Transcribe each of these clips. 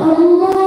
嗯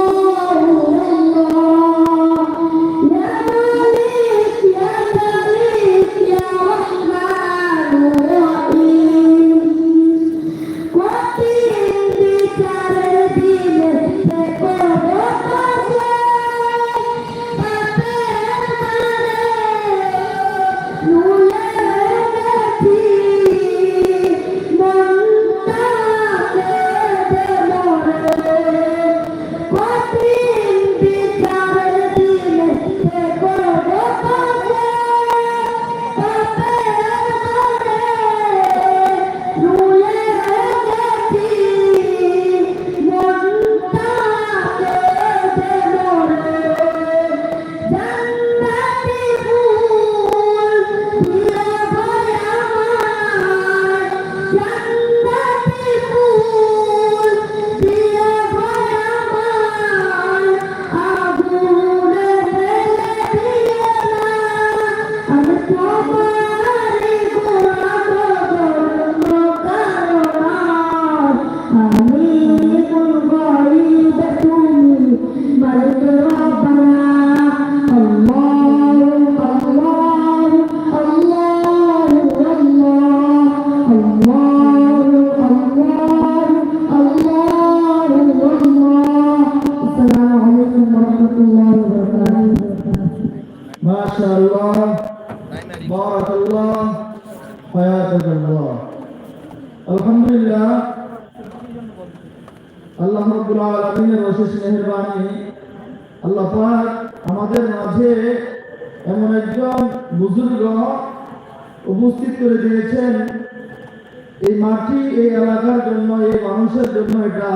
জন্য, এই মানুষের জন্য এটা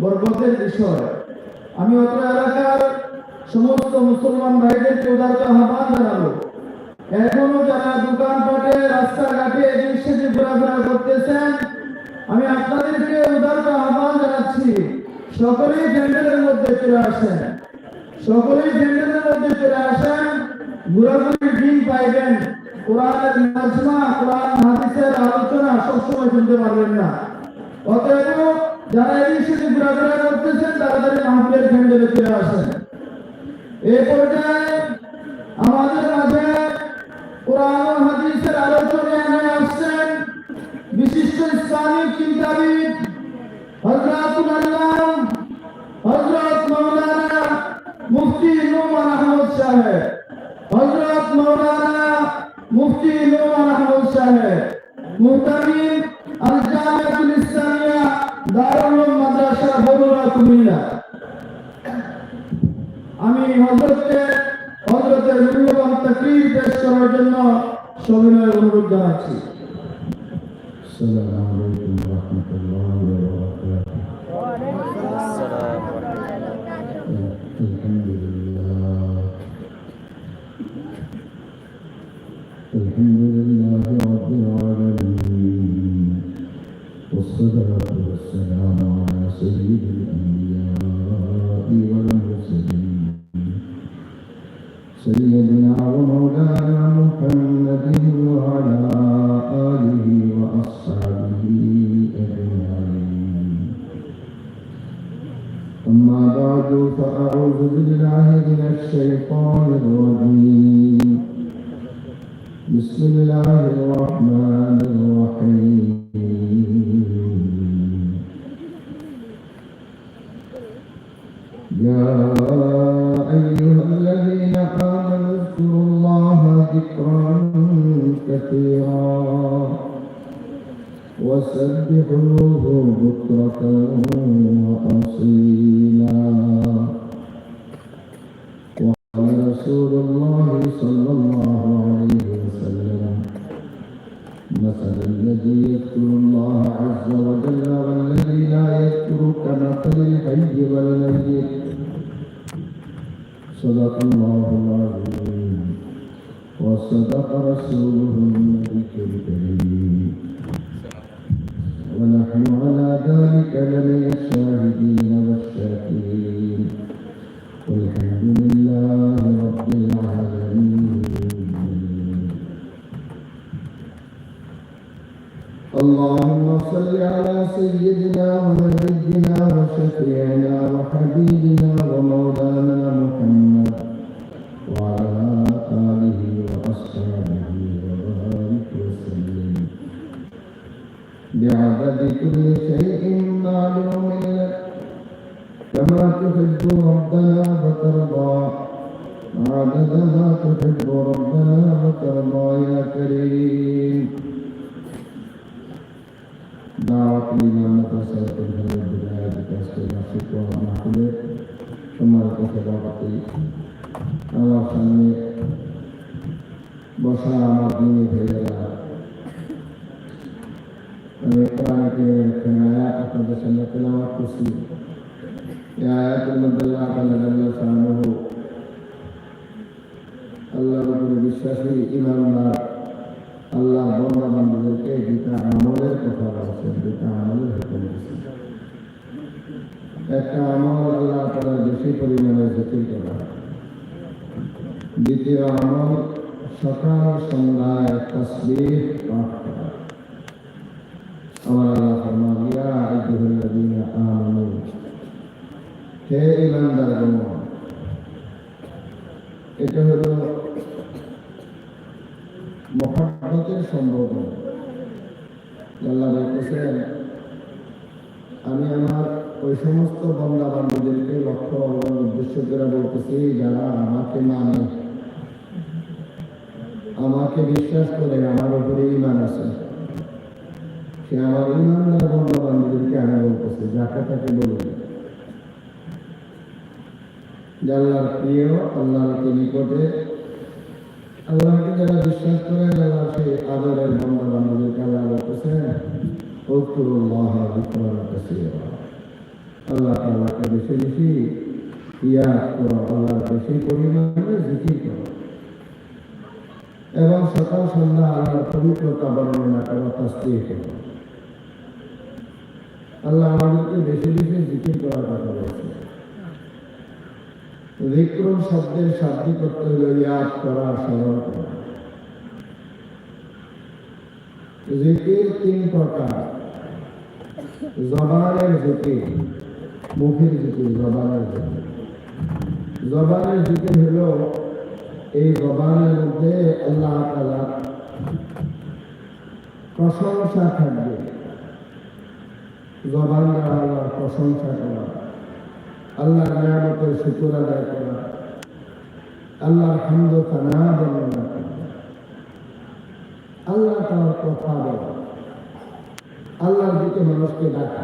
বরকতের বিষয়। আমি অত এলাকার সমস্ত মুসলমান ভাইদেরকে উদারত আহ্বান জানাব। এখনও যারা দোকানপাটে, রাস্তাঘাটে এদিক ঘোরাফেরা করতেছেন, আমি আপনাদেরকে উদারত আহ্বান জানাচ্ছি। সকলেই প্যান্ডেলের মধ্যে চলে আসেন। সকলেই প্যান্ডেলের মধ্যে চলে আসেন। ঘোরাঘুরির দিন পাইবেন। কোরআনের নাজমা, কোরআন, হাদিসের আলোচনা সবসময় শুনতে পারবেন না। অতএব যারা এই সাথে ঘোরাফেরা করতেছেন তাড়াতাড়ি মাহফিলের প্যান্ডেলে চলে আসেন। এই পর্যায়ে আমাদের মাঝে কোরআন হাদিসের আলোচনায় এনে আসছেন। বিশিষ্ট ইসলামিক চিন্তাবিদ হযরতুল আল্লাহ হযরত মাওলানা মুফতি নোমান আহমদ সাহেব, হযরত মাওলানা মুফতি নোমান আহমদ সাহেব মুহতামিম صدق الله العظيم. وصدق رسوله النبي الكريم. ونحن على ذلك لمن الشاهدين. بعدد كل شيء معلوم لك كما تحب ربنا وترضى عدد ما تحب ربنا وترضى يا كريم দাওয়াত ইমাম মাদ্রাসাতুল হলের বিদায় বিকাশে মাসিক ও মাহফিলের সম্মানিত সভাপতি আমার সামনে বসা আমার দিনে ভেবেরা আমি কোরআনকে একখানে আয়াত আপনাদের সামনে তেলাওয়াত করছি এই আয়াতের মধ্যে আল্লাহ তাআলা জাল্লা শাআনুহু আল্লাহর উপরে বিশ্বাসী ইমানদার আল্লাহ বন্ধা বান্ধবদেরকে দুটা আমলের কথা বলছেন দুটা আমলের হুকুম দিয়েছেন একটা আমল আল্লাহ তারা বেশি দ্বিতীয় আমল সকাল সন্ধ্যায় তসবিহ পাঠ আমি আমার ওই সমস্ত বন্দা বান্ধবদেরকে লক্ষ্য এবং উদ্দেশ্য করে বলতেছি, যারা আমাকে মানে আমাকে বিশ্বাস করে, আমার উপরে ইমান আছে। সে আমার ইমানদার বন্দা বান্ধবদেরকে আমি বলতেছি যাকে তাকে বলি যে আল্লাহর প্রিয়, আল্লাহর নিকটে, আল্লাহকে যারা বিশ্বাস করে, যারা সেই আদরের বন্ধা আল্লাহ বলতেছেন উৎকুরুল্লাহ বিক্রম কাসীরা। আল্লাহ তাআলাকে বেশি বেশি ইয়াদ করো, আল্লাহর বেশি পরিমাণে জিকির করো। এবং সকাল সন্ধ্যা আল্লাহর পবিত্রতা বর্ণনা করো, তাসবিহ করো। আল্লাহ আমাদেরকে বেশি বেশি জিকির করার কথা বলছে। বিক্রম শব্দের শাব্দিক করতে হলো ইয়াদ করা স্মরণ করা। জিকির তিন প্রকার। জবানের জিকির, মুখের জিকির, জবানের জিকির। জবানের জিকির হল এই জবানের মধ্যে আল্লাহ তালা প্রশংসা থাকবে। জবান দ্বারা আল্লাহর প্রশংসা করা। আল্লাহর নিয়ামতের শুকুর আদায় করা। আল্লাহর হামদ কানা বর্ণনা করা আল্লাহ তার কথা বলা। আল্লাহর দিকে মানুষকে ডাকা।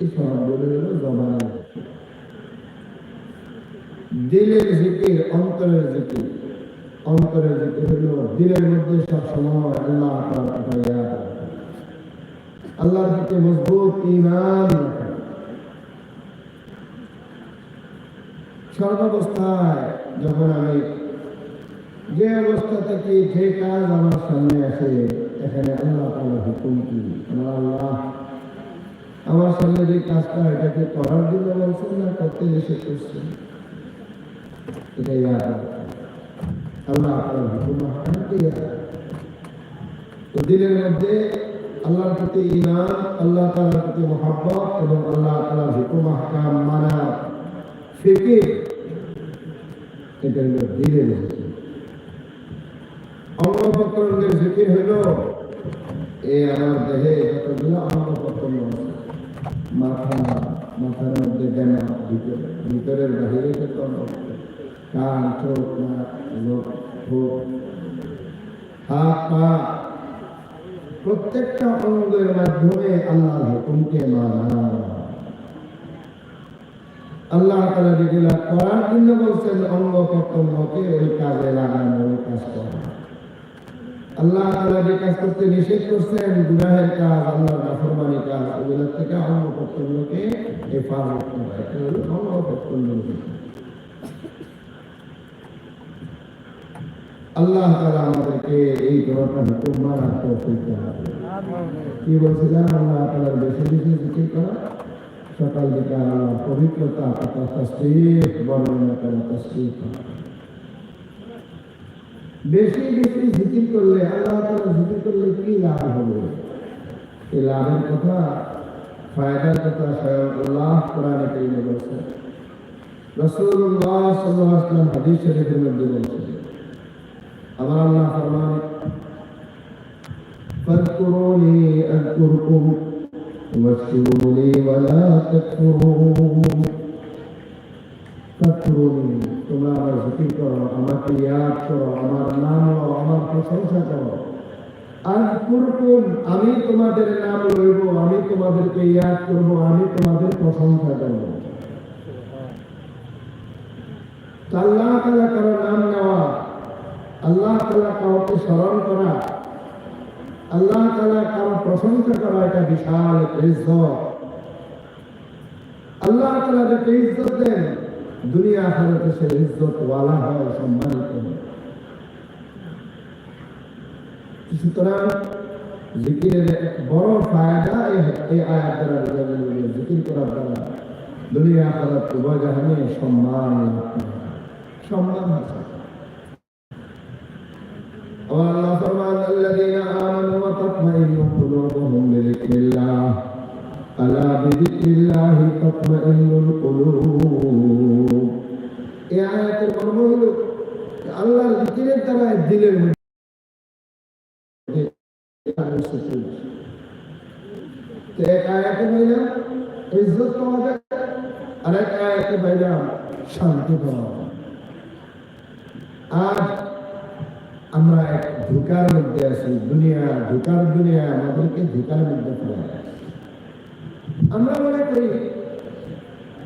এই বলে হলো জবানের দিলের জিকির, অন্তরের জিকির। অন্তরের জিকির হলো দিলের মধ্যে সব সময় আল্লাহ তার কথা। আল্লাহর দিকে মজবুত ইমান সর্বাবস্থায় যখন আমি যে অবস্থা থেকে যে কাজ আমার সামনে আসে, এখানে আল্লাহ তাআলার হুকুম কি? আমার আল্লাহ, আমার সামনে যে কাজটা এটাকে করার জন্য বলছেন না, করতে এসে করছেন এটাই আল্লাহ আপনার হুকুম তো দিনের মধ্যে আল্লাহর প্রতি ইমান আল্লাহ তাআলার প্রতি মহাব্বত এবং আল্লাহ তালার হুকুম হাকাম মানা, ফিকির এটা হলো দিলের জিকির অঙ্গ প্রত্যঙ্গের জিকির হলো এই আমার দেহে মাথা, মাথার মধ্যে ভিতর, ভিতরের বাহিরে যত কান, চোখ, নাক, লোক হাত, পা প্রত্যেকটা অঙ্গের মাধ্যমে আল্লাহর হুকুমকে মানা। আল্লাহ তালা যেগুলা করার জন্য বলছেন, অঙ্গ প্রত্যঙ্গকে ওই কাজে লাগানো ওই কাজ করা। আল্লাহ তালা যে কাজ করতে নিষেধ করছেন, গুনাহের কাজ, আল্লাহর নাফরমানি কাজ ওগুলোর থেকে অঙ্গ প্রত্যঙ্গকে হেফাজত করা। এটা অঙ্গ প্রত্যঙ্গ। আল্লাহ তালা আমাদেরকে এই দোয়াটা হুকুম তৌফিক দান করুন। কি বলছিলাম আল্লাহ তালার বেশি বেশি জিকির করা, সকাল আল্লাহ পবিত্রতা, তথা তসবিহ, বর্ণনা করা, তসবিহ বেশি বেশি জিকির করলে, আল্লাহ তালা জিকির করলে কি লাভ হবে? এই লাভের কথা, ফায়দার কথা স্বয়ং আল্লাহ কোরআনে রাসূলুল্লাহ সাল্লাল্লাহু আলাইহি ওয়াসাল্লাম হাদিস শরীফের মধ্যে বলছেন আমার আল্লাহ ফরমান فاذكروني أذكركم واشكروا لي ولا تكفرون فاذكروني তোমরা আমার জিকির করো আমাকে ইয়াদ করো আমার নাম লো আমার প্রশংসা করো আজ কুরকুম আমি তোমাদের নাম লইব আমি তোমাদেরকে ইয়াদ করব আমি তোমাদের প্রশংসা করব তো আল্লাহ তাআলা কারো নাম নেওয়া আল্লাহ তালা কাউকে স্মরণ করা, আল্লাহ তালা কারও প্রশংসা করা, এটা বিশাল ইজ্জত। আল্লাহ তালা যাকে ইজ্জত দেন, দুনিয়া আখেরাতে সে ইজ্জত ওয়ালা হয়, সম্মানিত সুতরাং জিকিরের বড় ফায়দা এই- আয়াত দ্বারা বোঝা গেল জিকির করার দ্বারা দুনিয়া আখেরাত উভয় জাহানে সম্মান সম্মান আছে আমার আল্লাহ ফরমান الذين آمنوا وتطمئن قلوبهم بذكر الله ألا بذكر الله تطمئن القلوب এই আয়াতের মর্ম হলো যে আল্লাহর জিকিরের দ্বারা দিলের মধ্যে সুকুন আসে। তো এক আয়াতে পাইলাম ইজ্জত পাওয়া যায় আর এক আয়াতে পাইলাম শান্তি পাওয়া যায় আজ আমরা এক ধোকার মধ্যে আছি, দুনিয়া ধোকার দুনিয়া, আমাদেরকে ধোকার মধ্যে ফেলা আমরা মনে করি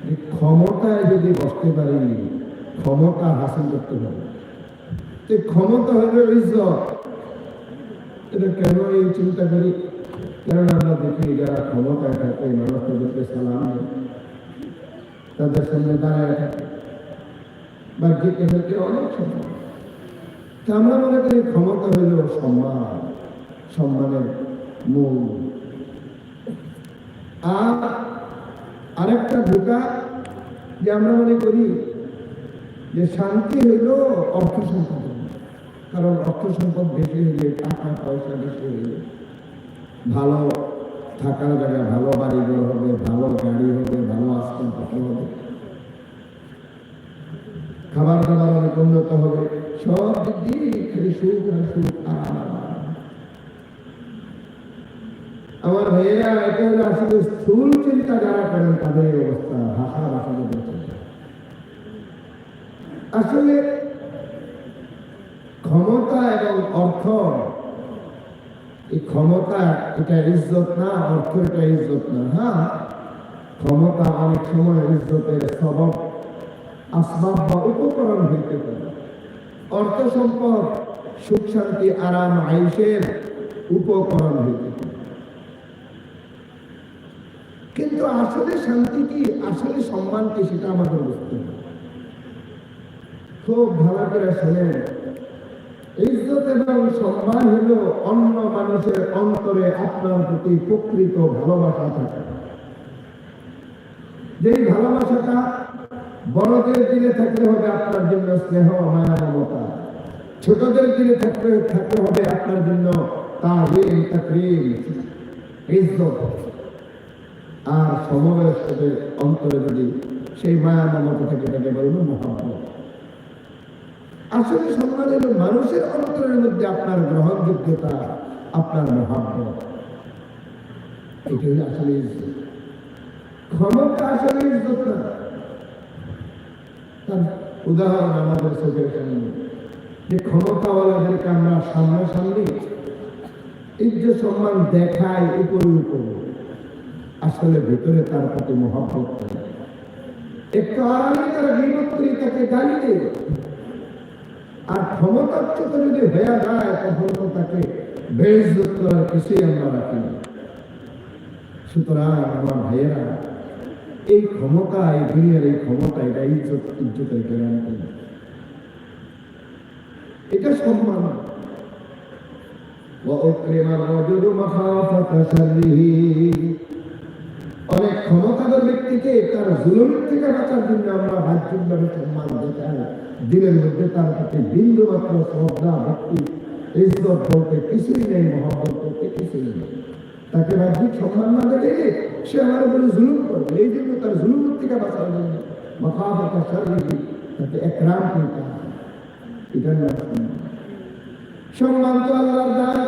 যে ক্ষমতায় যদি বসতে পারি, ক্ষমতা হাসিল করতে পারি। তো ক্ষমতা হলো ইজ্জত। এটা কেন এই চিন্তা করি? কারণ আমরা দেখি যারা ক্ষমতায় থাকে মানুষ তাদেরকে সালাম তাদের সামনে দাঁড়ায় থাকে। বা থাকে অনেক সময় আমরা মনে করি ক্ষমতা হইল সম্মান, সম্মানের মূল। আর আরেকটা ঢোকা যে আমরা মনে করি যে শান্তি হইল অর্থ সম্পদ। কারণ অর্থ সম্পদ বেশি হইলে টাকা, পয়সা বেশি হইলে ভালো থাকার জায়গা, ভালো বাড়ি ঘর হবে, ভালো গাড়ি হবে, ভালো আসবাবপত্র হবে। খাবার দাবার অনেক উন্নত হবে। সব দিক সুখ সুখ আমার ভাইয়েরা আসলে স্থূল চিন্তা যারা করেন, তাদের অবস্থা, ভাষা ভাষা আসলে ক্ষমতা এবং অর্থ, এই ক্ষমতা এটা ইজ্জত না, অর্থ এটা ইজ্জত না। হ্যাঁ ক্ষমতা অনেক সময় ইজ্জতের আসবাব বা উপকরণ হইতে পারে। অর্থ সম্পদ সুখ শান্তি, আরাম, আয়ুষের উপকরণ হইতে কিন্তু আসলে শান্তি কি, আসলে সম্মান কি, সেটা আমাদের বুঝতে হবে। খুব ভালো করে শোনেন। ইজ্জত এবং সম্মান হলো অন্য মানুষের অন্তরে আপনার প্রতি প্রকৃত ভালোবাসা থাকে। যেই ভালোবাসাটা বড়দের দিলে থাকতে হবে আপনার জন্য স্নেহ মায়া মমতা ছোটদের দিলে থাকতে থাকতে হবে আপনার জন্য তাহিম তাকরিম, ইজ্জত। আর সমবয়স্কদের অন্তরে যদি সেই মায়া মমতা থেকে তাকে বলব মহাব্বত আসলে সম্মান হলো মানুষের অন্তরের মধ্যে আপনার গ্রহণযোগ্যতা, আপনার মহাব্বত এটা আসলে ক্ষমতা আসলে ইজ্জত না। তার উদাহরণ আমাদের চোখের সামনে। যে ক্ষমতাওয়ালাদেরকে আমরা সামনাসামনি ইজ্জত সম্মান দেখাই উপরে উপরে। আসলে ভিতরে তার প্রতি মহাব্বত একটু আরামে তারা করি তাকে গালি আর ক্ষমতাচ্যুত যদি হয়ে যায়, তখন তো তাকে বেইজ্জত করার কিছুই আমরা রাখি সুতরাং আমার ভাইয়েরা এই ক্ষমতা, এই দুনিয়ার এই ক্ষমতা, এটা ইজ্জত, ইজ্জতের গ্যারান্টি এটা সম্মান। তার থেকে আমরা দিনের মধ্যে বিন্দু মাত্র কিছুই নেই তাকে বাহ্যিক সম্মান না দেখে সে আমার উপরে জুলুম করবে। এই জন্য তার জুলুমের থেকে বাঁচার জন্য মফাফাতা সার্বিক তাকে একরাম করতে হবে। সম্মান। তো আল্লাহর দান।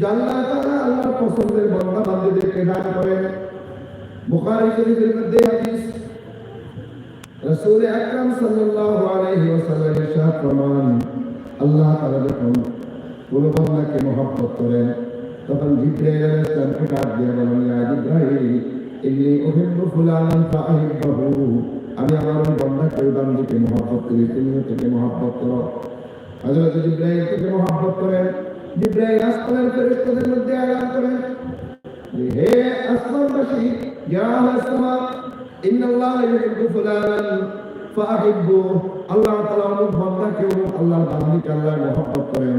জাল্লাহ তাআলা আল্লাহর পছন্দের বান্দা বান্দীদেরকে দান করেন। বুখারী শরীফের মধ্যে হাদিস, রাসূল আকরাম সাল্লাল্লাহু আলাইহি ওয়াসাল্লাম ইরশাদ ফরমান, আল্লাহ তাআলা যখন বান্দাকে মহব্বত করেন তখন জিব্রাইল আলাইহিস সালামকে ডাক দিয়ে বলেন ইয়া জিব্রাইল, ইন্নী উহিব্বু ফুলানান ফাআহিব্বহু আমি আমার ওই বান্দাকে ওই বান্দিকে মহব্বত করি, তুমিও তাকে মহব্বত করো। হযরত জিব্রাইল থেকে মহব্বত করেন। জিব্রাইল আসমানের ফেরেশতাদের মধ্যে আলাপ করেন। হে আসমানবাসী, ইয়া আহলাস সামা ইউহিব্বু ফুলানান ফাআহিব্বু আল্লাহ তাআলা করেন।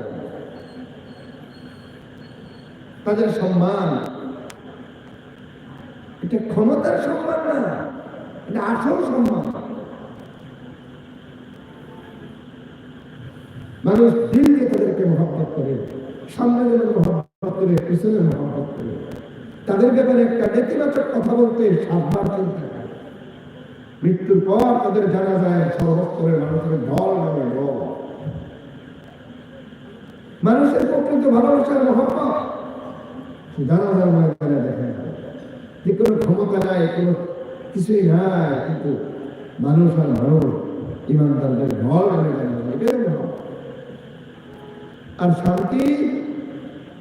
তাদের সম্মান। এটা ক্ষমতার সম্মান না, এটা আসল সম্মান। মানুষ দিল তাদেরকে মহব্বত করে, সামনে যেন মহব্বত করে, পিছনে মহব্বত করে। তাদের ব্যাপারে একটা নেতিবাচক কথা বলতে সাতবার চিন্তা মৃত্যুর পর তাদের জানা যায় সর্বস্তরের মানুষের ঢল নামে ঢল মানুষের প্রকৃত ভালোবাসার মহব্বত। জানাজার ময়দানে দেখে না। যে কোনো ক্ষমতা নাই কোনো কিছুই নাই কিন্তু মানুষ আর মানুষ ইমানদারদের যায় মহব্বত আর শান্তি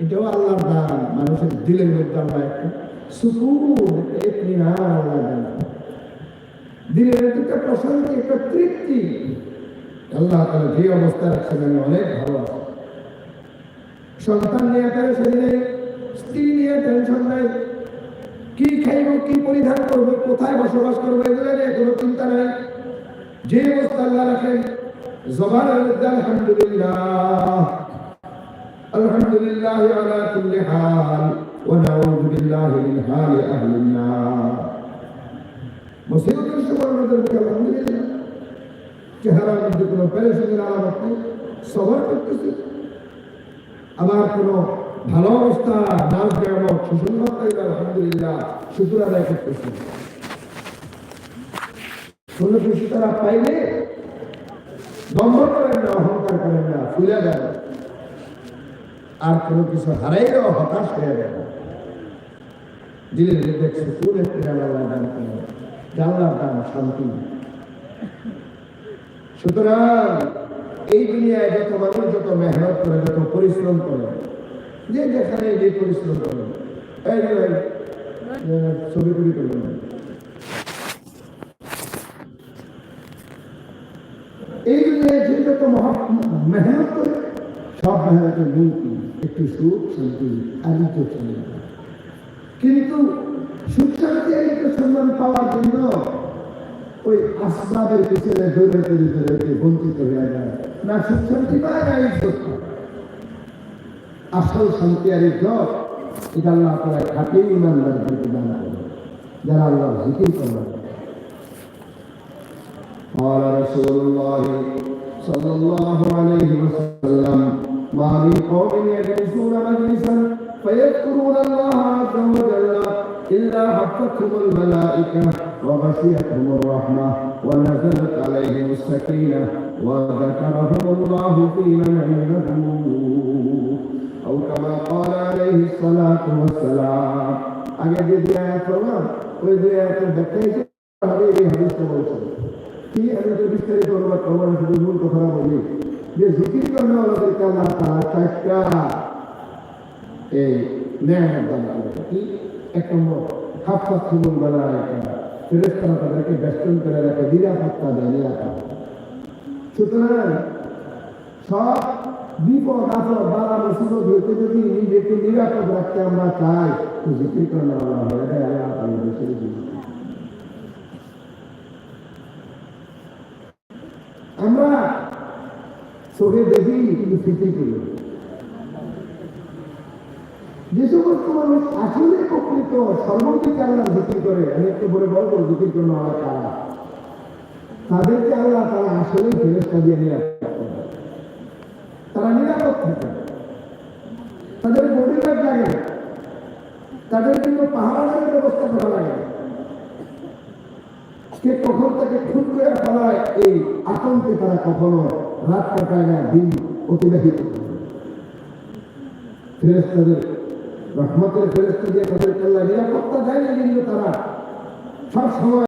এটাও আল্লাহর দান মানুষের দিলের মধ্যে আল্লাহ একটা সুকুন একটা ইতমিনান আল্লাহ দান দিলের মধ্যে একটা প্রশান্তি একটা তৃপ্তি আল্লাহ তাআলা যে অবস্থা রাখছেন আমি অনেক ভালো সন্তান নিয়ে টেনশন নেই স্ত্রী নিয়ে টেনশন নাই। কি খাইব, কি পরিধান করব, কোথায় বসবাস করব, এগুলো নিয়ে কোনো চিন্তা নাই। যে অবস্থা আল্লাহ রাখেন জবানের আলহামদুলিল্লাহ। আলহামদুলিল্লাহ আলা কুল্লি হাল, ওয়া নাউযু বিল্লাহি মিন হালি আহলিন নার। মুসিবতের সময় আমাদের মুখে আলহামদুলিল্লাহ। চেহারার মধ্যে কোনো পেরেশানির আলামত নেই। সবার করতেছে। আমার কোনো ভালো অবস্থা নাচ গ্রামক সুসংবাদ আলহামদুলিল্লাহ শুক্র আদায় করতেছি। কোনো কিছু তারা পাইলে দম্ভ করেন না, অহংকার করেন না ফুলে দেন আর কোনো কিছু হারাইলেও হতাশ হয়ে গেল দিলের মধ্যে সুকুন একটি জানালা দান করেন দান শান্তি। সুতরাং এই দুনিয়ায় যত মানুষ যত মেহনত করে, যত পরিশ্রম করে যে যেখানে যে পরিশ্রম করে এই যে করবেন এই দুনিয়ায় যে যত মহা- মেহনত করে সব মেহনতের মূল কি? একটু সুখ, শান্তি আদিত্য সম্মান কিন্তু সুখ শান্তি আদিত্য সম্মান পাওয়ার জন্য ওই আসবাবের পিছনে দৌড়াতে দৌড়াতে বঞ্চিত হয়ে যায় না সুখ শান্তি পায়, না ইজ্জত পায়। আসল শান্তি আর ইজ্জত এটা আল্লাহ তারা খাটি ইমানদারদেরকে দান করে যারা আল্লাহ জিকির করবে قال رسول الله صلى الله عليه وسلم ما من قوم يجلسون مجلسا فيذكرون الله عز وجل إلا حفتهم الملائكة وغشيتهم الرحمة ونزلت عليهم السكينة وذكرهم الله في من عنده أو كما قال عليه الصلاة والسلام আগে যে দুই আয়াত পড়লাম ওই দুই আয়াতের ব্যাখ্যা হিসেবে হবে এই হাদিসটা বলছেন কি আমি তো বিস্তারিত অনুবাদ করবো না শুধু মূল কথা বলি যে জিকির করলে আমাদেরকে আল্লাহ তাআলা চারটা এই ন্যায় দান করে কি এক নম্বর খাপা সুমন বেলা একটা ফেরেস্তারা তাদেরকে বেষ্টন করে রাখে নিরাপত্তা দেয় নিরাপত্তা সুতরাং সব বিপদ মুসিবত হইতে যদি নিজেকে নিরাপদ রাখতে আমরা চাই, তো আমরা চোখে দেখি, কিন্তু করি। যে সমস্ত মানুষ আসলে প্রকৃত সর্বদিকে আল্লাহ জিকির করে, আমি একটু বলে বলব, জিকির করে আল্লাহ তারা তাদেরকে আল্লাহ তারা আসলেই ফেরেস্তা দিয়ে নিরাপদ করে। তারা নিরাপদ থাকে তাদের বডিগার্ড লাগে না পাহাড়ের ব্যবস্থা করা লাগে সে কখন তাকে খুন করে ফেলায় এই আতঙ্কে তারা কখনো রাত কাটায় না, দিন অতিবাহিত ফেরেস্তাদের রহমতের ফেরেস্তা দিয়ে তাদের নিরাপত্তা দেয় না কিন্তু তারা সব সময়